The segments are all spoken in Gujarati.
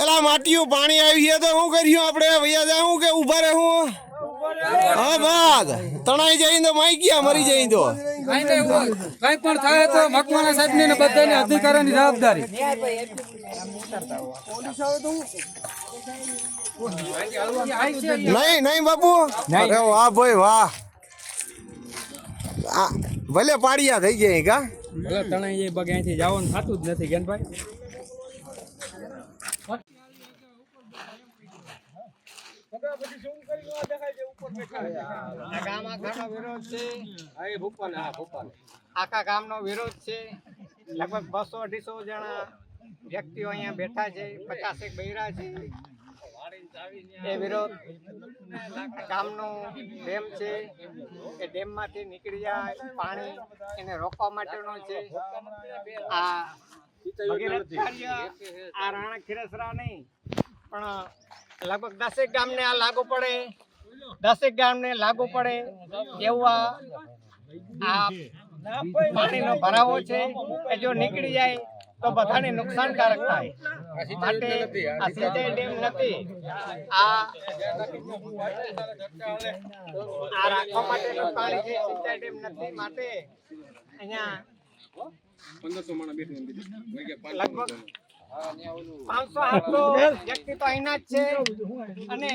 એલા માટીયું પાણી આવી છે તો શું કર્યું આપણે? ભૈયા જા કે ઊભા રહે હું? હા બાદ. તણાઈ જાય તો માઈ ગયા મરી જાય તો. કઈ પણ થાય તો મકવાના સાહેબ ને બધાની અધિકારીની જવાબદારી. નહીં નહીં બાપુ. અરે વાહ ભાઈ વાહ. ભલે પાડિયા થઈ ગયા કા? ભલે તણાઈ જાય બગે અહીંથી જવાનું થતું જ નથી ગેનભાઈ આ ગામ આખાનો વિરોધ છે. આખા ગામનો વિરોધ છે. લગભગ બસો અઢીસો જણા વ્યક્તિઓ અહીંયા બેઠા છે, પચાસેક બૈરા છે. એ વિરોધ ગામનો ડેમ છે, એ ડેમમાંથી નીકળી જાય પાણી એને રોકવા માટેનો છે. આ આ રાણા ખીરસરા નહીં પણ લગભગ દસેક ગામને આ લાગુ પડે, દસેક ગામને લાગુ પડે એવું આ પાણીનો ભરાવો છે. જો નીકળી જાય તો બધાને નુકસાનકારક થાય. માટે આ સિંચાઈ ડેમ નથી. આ આ રાખવા માટેનું પાણી છે, સિંચાઈ ડેમ નથી, માટે અહીંયા લગભગ પાંચસો આઠસો વ્યક્તિ તો અહીંના જ છે. અને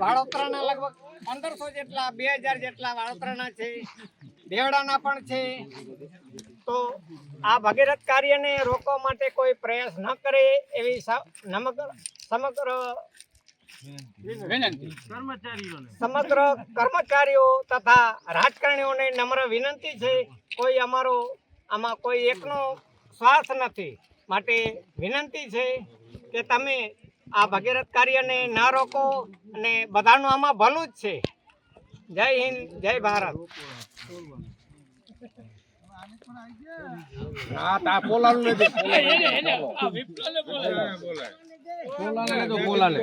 વાળોતરાના લગભગ પંદરસો જેટલા, બે હજાર જેટલા વાળોતરાના છે. દેવડાના પણ છે. તો આ ભગીરથ કાર્યને રોકવા માટે કોઈ પ્રયાસ ન કરે એવી સ- નમક- સમગ્ર સમગ્ર કર્મચારીઓ તથા રાજકારણીઓને નમ્ર વિનંતી છે. કોઈ અમારો આમાં કોઈ એકનો શ્વાસ નથી. માટે વિનંતી છે કે તમે આ ભગીરથ કાર્યને ન રોકો અને બધાનું આમાં ભલું જ છે. જય હિન્દ જય ભારત. હા તા પોલાનું નથી પોલાને તો પોલાને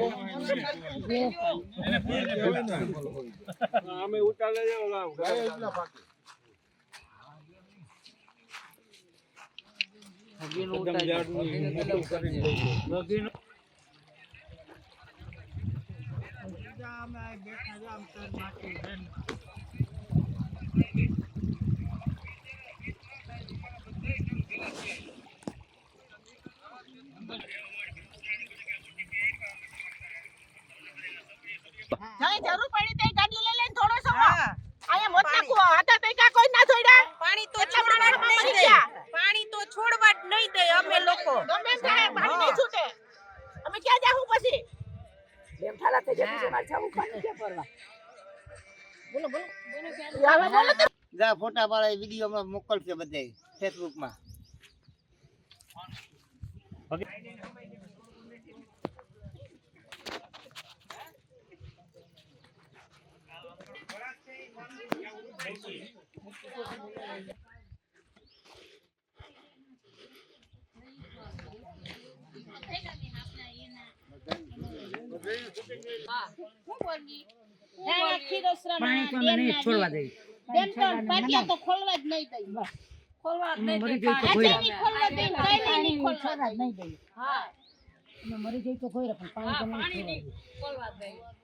જઈ જરૂર પડી તે ગાડી લઈ લઈને થોડો સમય અહીંયા મોટા કુવા હતા તે કા કોઈ ના છોડ્યા પાણી તો એટલા છોડવા જ પ્રમાણમાં નહીં મરી દે ગયા. પાણી તો છોડવા જ નહીં દે અમે ગમે થાય પાણી નહીં છૂટે અમે ક્યાં જાવું પછી? બેમ થાલા થઈ જાય મારે જાવું પાણી ક્યાં ભરવા બોલો બોલો હવે બોલો જા ફોટા પાડે વીડિયો હમણાં મોકલશે બધે ફેસબુકમાં પાણી તો છોડવા દઈએ બેન તો પાટિયા તો ખોલવા જ નહીં દઈ ખોલવા જ નહીં આ ખોલવા દઈ નહીં ખોલવા દઈ. મરી જઈ તો કોઈ પણ પાણી.